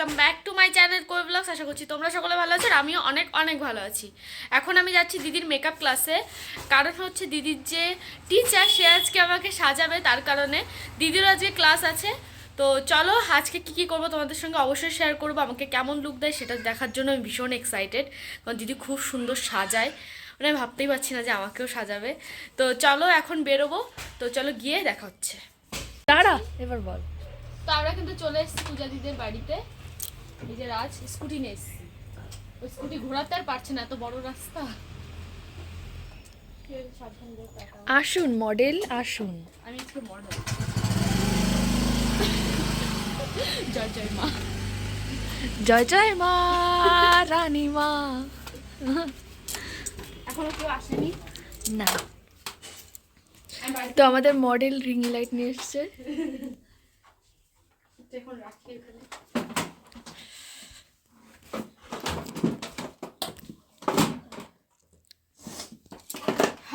Welcome back to my channel কোই blogs আশা করছি তোমরা সকলে ভালো আছো আর আমিও অনেক অনেক ভালো আছি। এখন আমি যাচ্ছি দিদির মেকআপ ক্লাসে কারণ হচ্ছে দিদির যে টিচার সে আজকে আমাকে সাজাবে তার কারণে। দিদির আজকে ক্লাস আছে। তো চলো আজকে কি কি করব তোমাদের সঙ্গে অবশ্যই শেয়ার করব। আমাকে কেমন লুক দেয় সেটা দেখার জন্য আমি ভীষণ এক্সাইটেড কারণ দিদি খুব সুন্দর সাজায়। মানে আমি ভাবতেই পারছি না যে আমাকেও সাজাবে। তো চলো এখন বেরোবো। তো চলো গিয়ে দেখা হচ্ছে। দাঁড়া। এবার বল তো আমরা কিন্তু চলে এসেছি পূজা দিদের বাড়িতে। এই যে রাজ স্কুটি নিয়ে এসেছি। ওই স্কুটি ঘোরাতে আর পারছে না এত বড় রাস্তা। আসুন মডেল আসুন। আমি একটু মডেল জয় জয় মা। জয় জয় মা রানী মা। এখনও কেউ আসেনি? না। তো আমাদের মডেল রিং লাইট নিয়ে এসছে। এখন রাখি এখানে।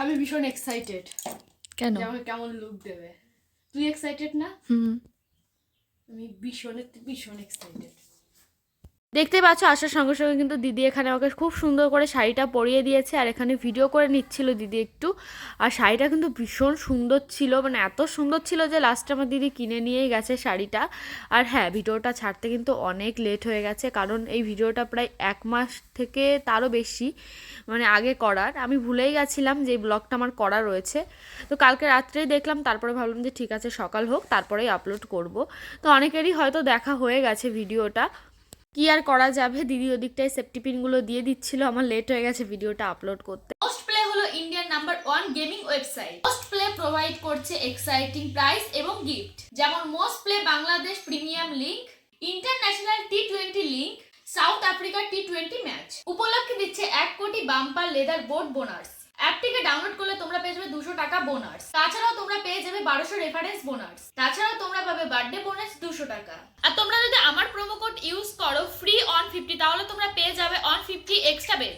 আমি ভীষণ এক্সাইটেড কেন? আমাকে কেমন লুক দেবে। তুই এক্সাইটেড না? হুম। আমি ভীষণ ভীষণ এক্সাইটেড দেখতে পাচ্ছ, আসার সঙ্গে সঙ্গে কিন্তু দিদি এখানে আমাকে খুব সুন্দর করে শাড়িটা পরিয়ে দিয়েছে আর এখানে ভিডিও করে নিচ্ছিল দিদি একটু। আর শাড়িটা কিন্তু ভীষণ সুন্দর ছিল মানে এত সুন্দর ছিল যে লাস্টে আমার দিদি কিনে নিয়েই গেছে শাড়িটা। আর হ্যাঁ ভিডিওটা ছাড়তে কিন্তু অনেক লেট হয়ে গেছে, কারণ এই ভিডিওটা প্রায় এক মাস থেকে তারও বেশি মানে আগে করার। আমি ভুলেই গেছিলাম যে ব্লগটা আমার করা রয়েছে। তো কালকে রাত্রেই দেখলাম, তারপরে ভাবলাম যে ঠিক আছে, সকাল হোক, তারপরেই আপলোড করব। তো অনেকেরই হয়তো দেখা হয়ে গেছে ভিডিওটা কি আর করা যাবে? দিদি ওদিকটায় সেফটি পিনগুলো দিয়ে দিচ্ছিল, আমার লেট হয়ে গেছে ভিডিওটা আপলোড করতে। মোস্ট প্লে হলো Indian number one gaming website most play provide করছে এক্সাইটিং প্রাইস এবং গিফট যেমন most play Bangladesh premium league international T twenty league South Africa T twenty match উপলক্ষে দিচ্ছে এক কোটি বাম্পার লেদার বোর্ড বোনাস অ্যাপটিকে download করলে তোমরা পেয়ে যাবে দুশো টাকা বোনাস তাছাড়াও তোমরা পেয়ে যাবে বারোশো রেফারেন্স বোনাস তাছাড়াও তোমরা পাবে বার্থডে বোনাস দুশো টাকা। আর তোমরা যদি আমার প্রোমো কোড ইউজ করো ফ্রি অন ফিফটি তাহলে তোমরা পেয়ে যাবে অন ফিফটি এক্সট্রা বেড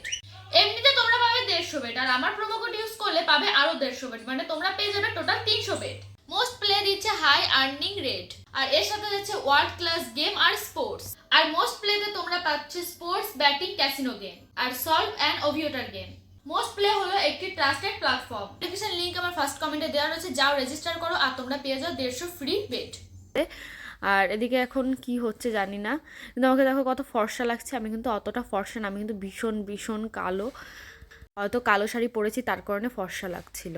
এমনিতে তোমরা পাবে দেড়শো বেড আর আমার প্রোমো কোড ইউজ করলে পাবে আরও দেড়শো বেড মানে তোমরা পেয়ে যাবে টোটাল তিনশো বেড মোস্ট প্লে দিচ্ছে হাই আর্নিং রেট আর এর সাথে যাচ্ছে ওয়ার্ল্ড ক্লাস গেম আর স্পোর্টস আর মোস্ট প্লেতে তোমরা পাচ্ছ স্পোর্টস ব্যাটিং ক্যাসিনো গেম আর solve and aviator game most play হলো একটি ট্রাস্টেড প্ল্যাটফর্ম নোটিফিকেশন লিংক আমার ফার্স্ট কমেন্টে দেওয়া রয়েছে, যাও রেজিস্টার করো আর তোমরা পেয়ে যাও দেড়শো ফ্রি বেড আর এদিকে এখন কি হচ্ছে জানি না, কিন্তু আমাকে দেখো কত ফর্সা লাগছে, আমি কিন্তু অতটা ফর্সা না, আমি কিন্তু ভীষণ ভীষণ কালো। হয়তো কালো শাড়ি পরেছি, তার কারণে ফর্সা লাগছিল।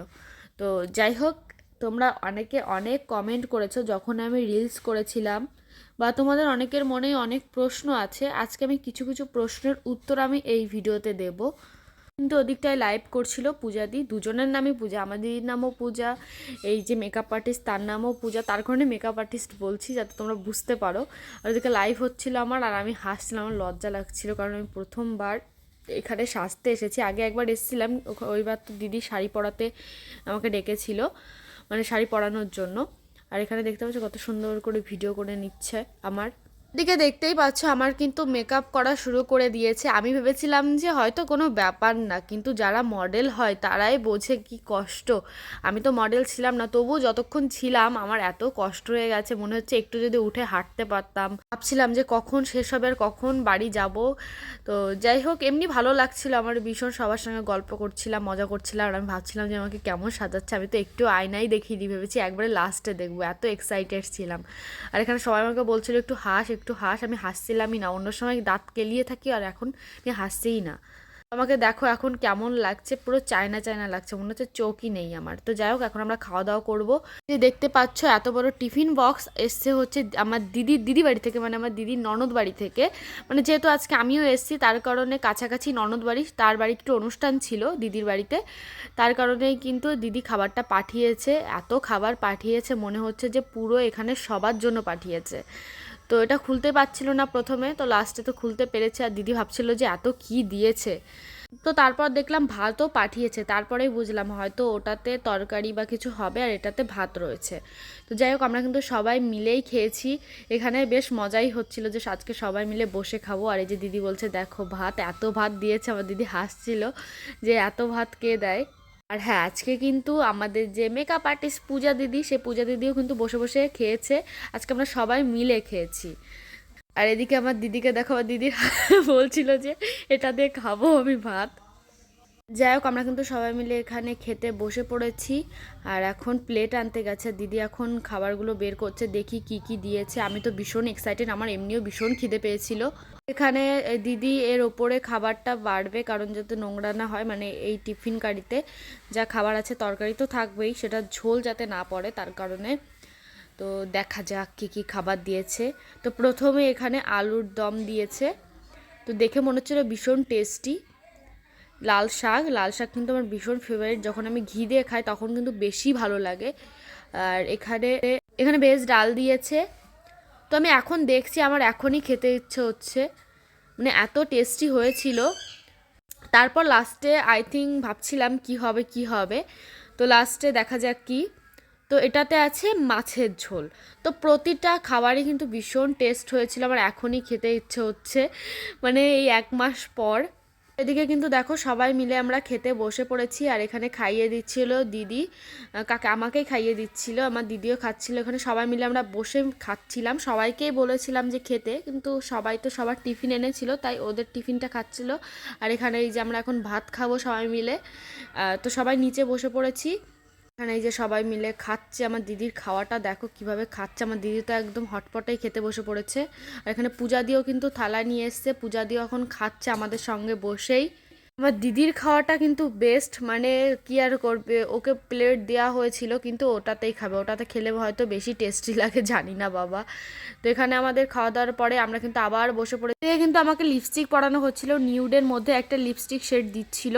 তো যাই হোক, তোমরা অনেকে অনেক কমেন্ট করেছ, যখন আমি রিলস করেছিলাম, বা তোমাদের অনেকের মনে অনেক প্রশ্ন আছে, আজকে আমি কিছু কিছু প্রশ্নের উত্তর আমি এই ভিডিওতে দেব। কিন্তু ওদিকটায় লাইভ করছিল পূজা দি। দুজনের নামই পূজা। আমার দিদির নামও পূজা। এই যে মেকআপ আর্টিস্ট তার নামও পূজা। তার কারণে মেকআপ আর্টিস্ট বলছি, যাতে তোমরা বুঝতে পারো। আর ওদিকে লাইভ হচ্ছিল আমার, আর আমি হাসছিলাম। আমার লজ্জা লাগছিল, কারণ আমি প্রথমবার এখানে সাজতে এসেছি। আগে একবার এসেছিলাম ওইবার তো দিদি শাড়ি পরাতে আমাকে ডেকেছিল মানে শাড়ি পরানোর জন্য। আর এখানে দেখতে পাচ্ছি কত সুন্দর করে ভিডিও করে নিচ্ছে আমার। দিকে দেখতেই পাচ্ছ আমার কিন্তু মেকআপ করা শুরু করে দিয়েছে। আমি ভেবেছিলাম যে হয়তো কোনো ব্যাপার না, কিন্তু যারা মডেল হয় তারাই বোঝে কি কষ্ট। আমি তো মডেল ছিলাম না তবু যতক্ষণ ছিলাম আমার এত কষ্ট হয়ে গেছে, মনে হচ্ছে একটু যদি উঠে হাঁটতে পারতাম। ভাবছিলাম যে কখন শেষ হবে আর কখন বাড়ি যাব। তো যাই হোক, এমনি ভালো লাগছিল আমার, ভীষণ সবার সঙ্গে গল্প করছিলাম, মজা করছিলাম, আর আমি ভাবছিলাম যে আমাকে কেমন সাজাচ্ছে। আমি তো একটু আয়নাই দিই, ভেবেছি একবারে লাস্টে দেখব, এত এক্সাইটেড ছিলাম। আর এখানে সবাই আমাকে বলছিল একটু হাস একটু হাস, আমি হাসছিলামই না। অন্য সময় দাঁত কেলিয়ে থাকি আর এখন আমি হাসছিই না। আমাকে দেখো এখন কেমন লাগছে, পুরো চায়না চায়না লাগছে, মনে হচ্ছে চোখই নেই আমার। তো যাই হোক, এখন আমরা খাওয়া দাওয়া করব যে দেখতে পাচ্ছ, এত বড় টিফিন বক্স এসছে হচ্ছে আমার দিদির দিদি বাড়ি থেকে মানে আমার দিদির ননদ বাড়ি থেকে। মানে যেহেতু আজকে আমিও এসেছি, তার কারণে কাছাকাছি ননদ বাড়ি, তার বাড়িতে একটু অনুষ্ঠান ছিল দিদির বাড়িতে। তার কারণেই কিন্তু দিদি খাবারটা পাঠিয়েছে, এত খাবার পাঠিয়েছে, মনে হচ্ছে যে পুরো এখানে সবার জন্য পাঠিয়েছে। তো এটা খুলতে পারছিল না প্রথমে, তো লাস্টে তো খুলতে পেরেছে আর দিদি ভাবছিল যে এত কি দিয়েছে। তো তারপর দেখলাম ভাতও পাঠিয়েছে, তারপরেই বুঝলাম হয়তো ওটাতে তরকারি বা কিছু হবে আর এটাতে ভাত রয়েছে। তো যাই হোক, আমরা কিন্তু সবাই মিলেই খেয়েছি। এখানে বেশ মজাই হচ্ছিল যে আজকে সবাই মিলে বসে খাব। আর এই যে দিদি বলছে, দেখো ভাত, এত ভাত দিয়েছে। আমার দিদি হাসছিল যে এত ভাত কে দেয়? আর হ্যাঁ আজকে কিন্তু আমাদের যে মেকআপ আর্টিস্ট পূজা দিদি, সে পূজা দিদিও কিন্তু বসে বসে খেয়েছে। আজকে আমরা সবাই মিলে খেয়েছি। আর এদিকে আমার দিদিকে দেখো, দিদি বলছিল যে, এটা দিয়ে খাব আমি ভাত। যাই হোক, আমরা কিন্তু সবাই মিলে এখানে খেতে বসে পড়েছি। আর এখন প্লেট আনতে গেছে। দিদি এখন খাবারগুলো বের করছে। দেখি কি কি দিয়েছে। আমি তো ভীষণ এক্সাইটেড আমার এমনিও ভীষণ খিদে পেয়েছিল। এখানে দিদি এর ওপরে খাবারটা বাড়বে, কারণ যাতে নোংরা না হয় মানে এই টিফিন কারিতে যা খাবার আছে, তরকারি তো থাকবেই। সেটা ঝোল যাতে না পড়ে, তার কারণে। তো দেখা যাক কী কী খাবার দিয়েছে। তো প্রথমে এখানে আলুর দম দিয়েছে। তো দেখে মনে হচ্ছিল ভীষণ টেস্টি লাল শাক। লাল শাক কিন্তু আমার ভীষণ ফেভারিট যখন আমি ঘি দিয়ে খাই তখন কিন্তু বেশি ভালো লাগে। আর এখানে এখানে বেশ ডাল দিয়েছে। তো আমি এখন দেখছি আমার এখনই খেতে ইচ্ছে হচ্ছে। মানে এত টেস্টি হয়েছিল। তারপর লাস্টে আই থিঙ্ক ভাবছিলাম কি হবে কি হবে। তো লাস্টে দেখা যাক কি। তো এটাতে আছে মাছের ঝোল। তো প্রতিটা খাবারই কিন্তু ভীষণ টেস্ট হয়েছিল। আমার এখনই খেতে ইচ্ছে হচ্ছে। মানে এই এক মাস পর এদিকে কিন্তু দেখো সবাই মিলে আমরা খেতে বসে পড়েছি আর এখানে খাইয়ে দিচ্ছিল দিদি। কাকে আমাকেই খাইয়ে দিচ্ছিল, আমার দিদিও খাচ্ছিল। এখানে সবাই মিলে আমরা বসে খাচ্ছিলাম। সবাইকেই বলেছিলাম যে খেতে, কিন্তু সবাই তো সবার টিফিন এনেছিল, তাই ওদের টিফিনটা খাচ্ছিল। আর এখানে এই যে আমরা এখন ভাত খাব সবাই মিলে। তো সবাই নিচে বসে পড়েছি। এখানে এই যে সবাই মিলে খাচ্ছে, আমার দিদির খাওয়াটা দেখো কীভাবে খাচ্ছে। আমার দিদি তো একদম হটপটাই খেতে বসে পড়েছে। আর এখানে পূজা দিয়েও কিন্তু থালা নিয়ে এসছে। পূজা দিয়েও এখন খাচ্ছে আমাদের সঙ্গে বসেই। আমার দিদির খাওয়াটা কিন্তু বেস্ট মানে কি আর করবে? ওকে প্লেট দেওয়া হয়েছিল, কিন্তু ওটাতেই খাবে। ওটাতে খেলে হয়তো বেশি টেস্টি লাগে, জানি না বাবা। তো এখানে আমাদের খাওয়া দাওয়ার পরে আমরা কিন্তু আবার বসে পড়ে কিন্তু আমাকে লিপস্টিক পরানো হচ্ছিল নিউডের মধ্যে একটা লিপস্টিক শেড দিচ্ছিল।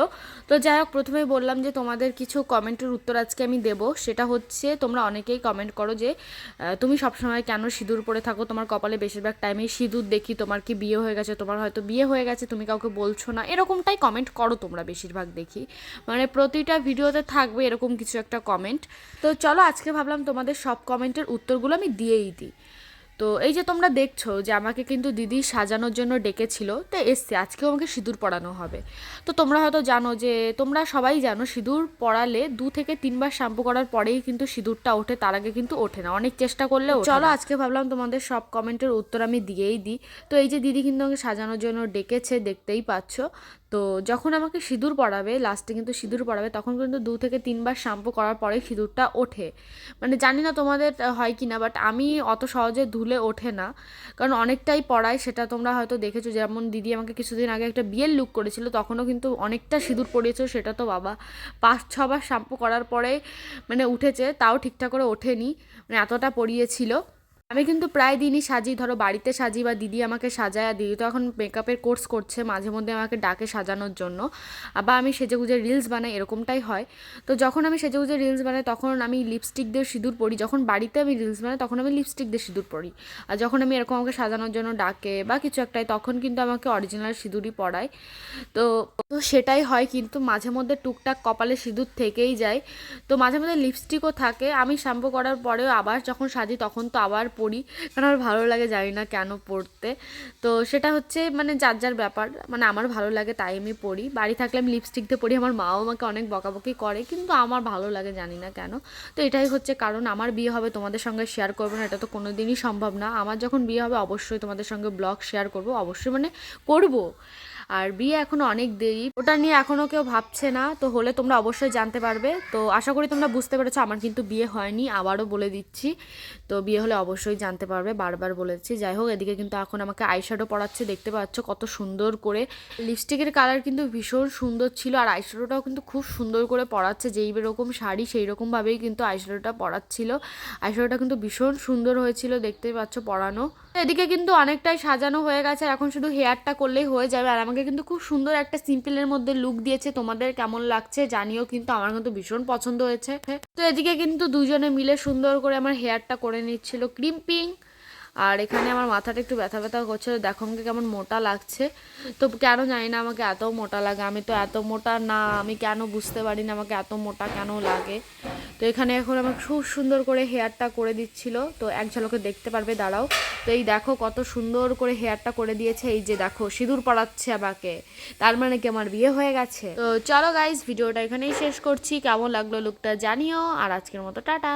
তো যাই হোক, প্রথমেই বললাম যে তোমাদের কিছু কমেন্টের উত্তর আজকে আমি দেব। সেটা হচ্ছে, তোমরা অনেকেই কমেন্ট করো যে তুমি সবসময় কেন সিঁদুর পরে থাকো? তোমার কপালে বেশিরভাগ টাইমেই সিঁদুর দেখি, তোমার কি বিয়ে হয়ে গেছে? তোমার হয়তো বিয়ে হয়ে গেছে, তুমি কাউকে বলছো না। এরকমটাই কমেন্ট করো তোমরা বেশিরভাগ দেখি। মানে প্রতিটা ভিডিওতে থাকবে এরকম কিছু একটা কমেন্ট তো চলো আজকে ভাবলাম তোমাদের সব কমেন্টের উত্তরগুলো আমি দিয়েই দিই। তো এই যে তোমরা দেখছ যে আমাকে কিন্তু দিদি সাজানোর জন্য ডেকেছিল তো এসছে আজকেও আমাকে সিঁদুর পরানো হবে। তো তোমরা হয়তো জানো যে তোমরা সবাই জানো সিঁদুর পরালে দু থেকে তিনবার শ্যাম্পু করার পরেই কিন্তু সিঁদুরটা ওঠে তার আগে কিন্তু ওঠে না। অনেক চেষ্টা করলে চলো আজকে ভাবলাম তোমাদের সব কমেন্টের উত্তর আমি দিয়েই দিই। তো এই যে দিদি কিন্তু আমাকে সাজানোর জন্য ডেকেছে দেখতেই পাচ্ছ। তো যখন আমাকে সিঁদুর পড়াবে, লাস্টে কিন্তু সিঁদুর পড়াবে, তখন কিন্তু দু থেকে তিনবার শ্যাম্পু করার পরে সিঁদুরটা ওঠে। মানে জানি না তোমাদের হয় কি না বাট আমি অত সহজে ধুলে ওঠে না। কারণ অনেকটাই পড়ায়, সেটা তোমরা হয়তো দেখেছ। যেমন দিদি আমাকে কিছুদিন আগে একটা বিয়ের লুক করেছিল, তখনও কিন্তু অনেকটা সিঁদুর পড়িয়েছিল সেটা তো বাবা। পাঁচ, ছবার শ্যাম্পু করার পরে মানে উঠেছে, তাও ঠিকঠাক করে ওঠেনি। মানে এতটা পড়িয়েছিল। আমি কিন্তু প্রায় দিনই সাজি, ধরো বাড়িতে সাজি বা দিদি আমাকে সাজায়, দিদি তো এখন মেকআপের কোর্স করছে, মাঝে মধ্যে আমাকে ডাকে সাজানোর জন্য। আবার আমি সেজে গুজে রিলস বানাই, এরকমটাই হয়। তো যখন আমি সেজে গুজে রিলস বানাই, তখন আমি লিপস্টিক দিয়ে সিঁদুর পরি। যখন বাড়িতে আমি রিলস বানাই, তখন আমি লিপস্টিক দিয়ে সিঁদুর পরি। আর যখন আমি এরকম আমাকে সাজানোর জন্য ডাকে বা কিছু একটাই, তখন কিন্তু আমাকে অরিজিনাল সিঁদুরই পরায়। তো তো সেটাই হয়, কিন্তু মাঝে মধ্যে টুকটাক কপালে সিঁদুর থেকেই যায়। তো মাঝে মধ্যে লিপস্টিকও থাকে। আমি শ্যাম্পু করার পরেও আবার যখন সাজি, তখন তো আবার পরি কারণ আমার ভালো লাগে জানি না কেন পড়তে। তো সেটা হচ্ছে মানে যার যার ব্যাপার মানে আমার ভালো লাগে তাই আমি পড়ি। বাড়ি থাকলে আমি লিপস্টিক দিয়ে পড়ি, আমার মাও আমাকে অনেক বকাবকি করে, কিন্তু আমার ভালো লাগে জানি না কেন। তো এটাই হচ্ছে কারণ, আমার বিয়ে হবে তোমাদের সঙ্গে শেয়ার করব না, এটা তো কোনো দিনই সম্ভব না। আমার যখন বিয়ে হবে অবশ্যই তোমাদের সঙ্গে ব্লগ শেয়ার করব, অবশ্যই মানে করব। আর বিয়ে এখনও অনেক দেরি। ওটা নিয়ে এখনও কেউ ভাবছে না, তো হলে তোমরা অবশ্যই জানতে পারবে। তো আশা করি তোমরা বুঝতে পেরেছ, আমার কিন্তু বিয়ে হয়নি, আবারও বলে দিচ্ছি। তো বিয়ে হলে অবশ্যই জানতে পারবে, বারবার বলেছি। যাই হোক, এদিকে কিন্তু এখন আমাকে আইশ্যাডো পড়াচ্ছে দেখতে পাচ্ছ কত সুন্দর করে। লিপস্টিকের কালার কিন্তু ভীষণ সুন্দর ছিল, আর আইশ্যাডোটাও কিন্তু খুব সুন্দর করে পড়াচ্ছে যেই রকম শাড়ি, সেই রকমভাবেই কিন্তু আইশ্যাডোটা পড়াচ্ছিল আইশ্যাডোটা কিন্তু ভীষণ সুন্দর হয়েছিল, দেখতেই পাচ্ছ পরানো। এদিকে কিন্তু অনেকটাই সাজানো হয়ে গেছে এখন শুধু হেয়ারটা করলেই হয়ে যাবে। আর আমাকে কিন্তু খুব সুন্দর একটা সিম্পলের মধ্যে লুক দিয়েছে, তোমাদের কেমন লাগছে জানিও, কিন্তু আমার কিন্তু ভীষণ পছন্দ হয়েছে। তো এদিকে কিন্তু দুজনে মিলে সুন্দর করে আমার হেয়ারটা করে নিচ্ছিল ক্রিম্পিং আর এখানে আমার মাথাটা একটু ব্যথা ব্যথা করছে দেখো আমাকে কেমন মোটা লাগছে। তো কেন জানি না আমাকে এত মোটা লাগে। আমি তো এত মোটা না, আমি কেন বুঝতে পারি না আমাকে এত মোটা কেন লাগে। তো এখানে এখন আমার খুব সুন্দর করে হেয়ারটা করে দিচ্ছিল। তো এক ঝলকে দেখতে পারবে, দাঁড়াও। তো এই দেখো কত সুন্দর করে হেয়ারটা করে দিয়েছে। এই যে দেখো, সিঁদুর পড়াচ্ছে আমাকে। তার মানে কি আমার বিয়ে হয়ে গেছে? তো চলো গাইজ ভিডিওটা এখানেই শেষ করছি। কেমন লাগল লুকটা জানিও। আর আজকের মতো টাটা।